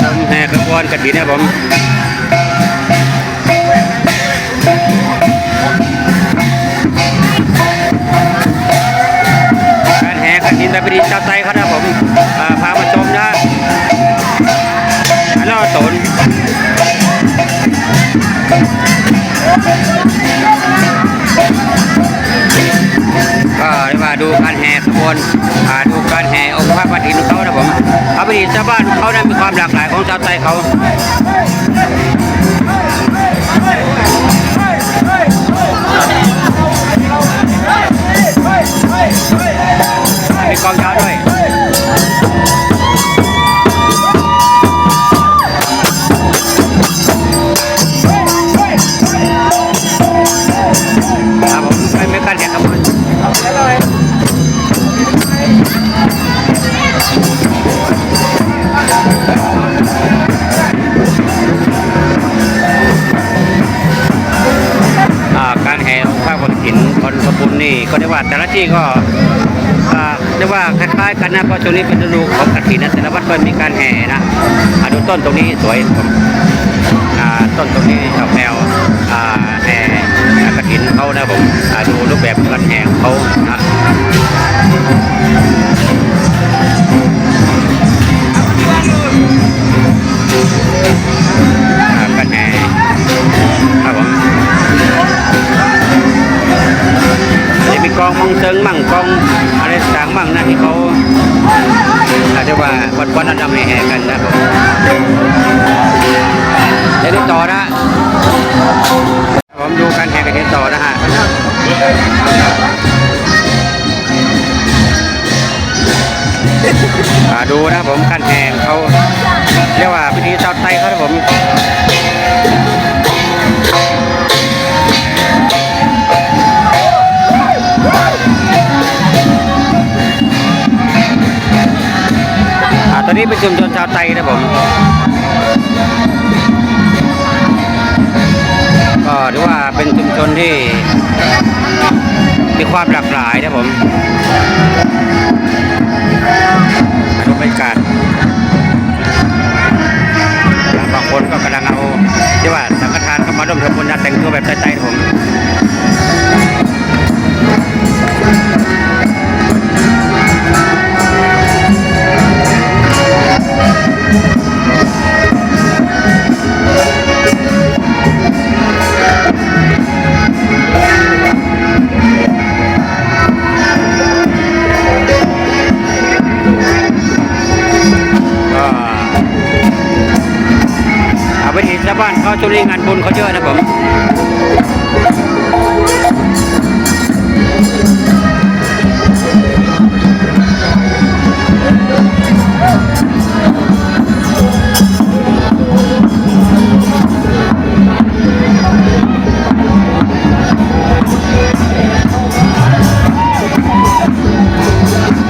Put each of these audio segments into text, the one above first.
ชมแห่ขบวนกระถินนะผมการแห่กระถินแบบพิธีชาวไทยเขานะครับผมพามาชมนะนล่อตนก็เรียกว่าดูการแห่ขบวนดู ปฏิินเขานะผมเอาไปดีชาวบ้านเขานั้นมีความหลากหลายของชาวไทยเขา ก็เรียกว่าแต่ละที่ก็เรียกว่าคล้ายๆกันนะเพราะช่วงนี้เป็นฤดูของกฐินนะแต่ละวัดก็มีการแห่นะอ่าดูต้นตรงนี้สวยผมต้นตรงนี้ชาวแมวแห่กฐินเขานะผมอ่าดูรูปแบบการแห่ของเขานะ องมองเซิงมั่งกองอะไรต่างมั่งนะที่เขาอาจจะว่าวัดวันอดัมให้แห่กันนะผมเดี๋ยวดูต่อนะผมดูการแห่กันเดี๋ยวต่อนะฮะอ่าดูนะผมการแห่งเขาเรียกว่าพิธีชาวไทยเขานะผม นี้เป็นชุมชนชาวไทยนะผมก็ถือว่าเป็นชุมชนที่มีความหลากหลายนะผม เขาช่วงนี้งานบุญเขาเยอะนะผม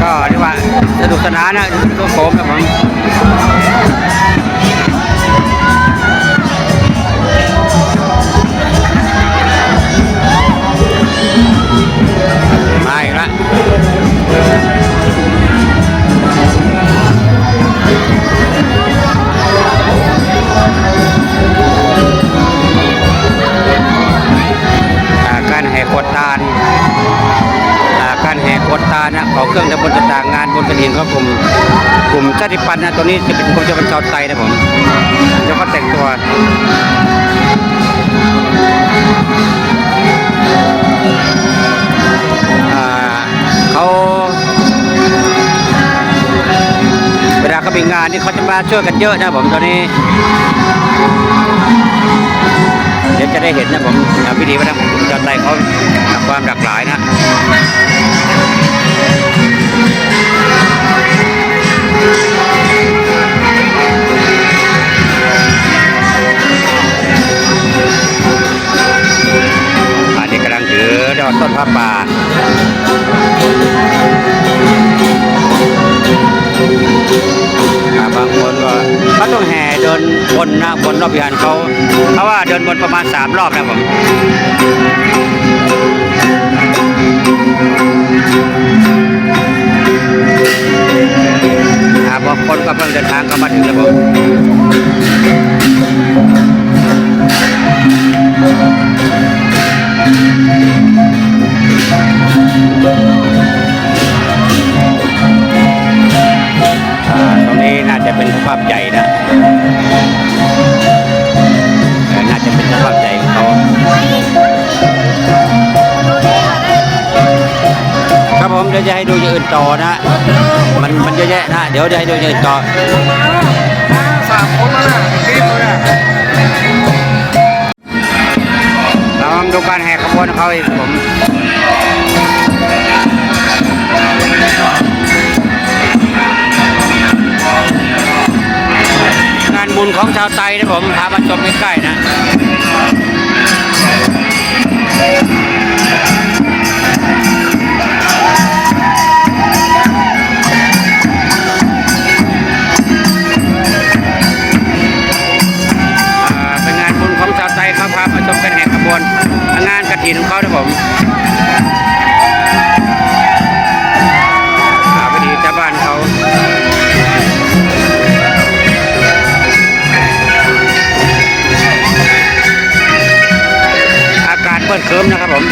ก็เรียกว่าสนุกสนานนะตัวผมนะผม อีกแล้วอ่าการแห่ขวดตาลการแห่ขวดตานะของเครื่องตำบลต่างงานบนกระถินของกลุ่มกลุ่มชาติพันธุ์นะตัวนี้จะเป็นกลุ่มจะเป็นชาวไทยนะผมแล้วก็แต่งตัวานนี่เขาจะมาช่วยกันเยอะนะผมตอนนี้ เดี๋ยวจะได้เห็นนะผมพิธีวัฒนธรรมของกลุ่มชาวไทยเขาความหลากหลายนะ วนนะวนรอบวิหารเขาเพราะว่าเดินบนประมาณสามรอบนะผม ให้ดูอย่างอื่นต่อนะ มันมันเยอะแยะนะ เดี๋ยวจะให้ดูอย่างอื่นต่อสามคนมาคลิปเลยเราดูการแห่ขบวนเขาอีกผมงานบุญของชาวไทยนะผมพามาชมใกล้ๆนะ ของเขาพอดีชาวบ้านเขาอากาศเปิดเคิมนะครับผม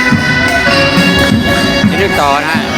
จะดูต่อนะฮะ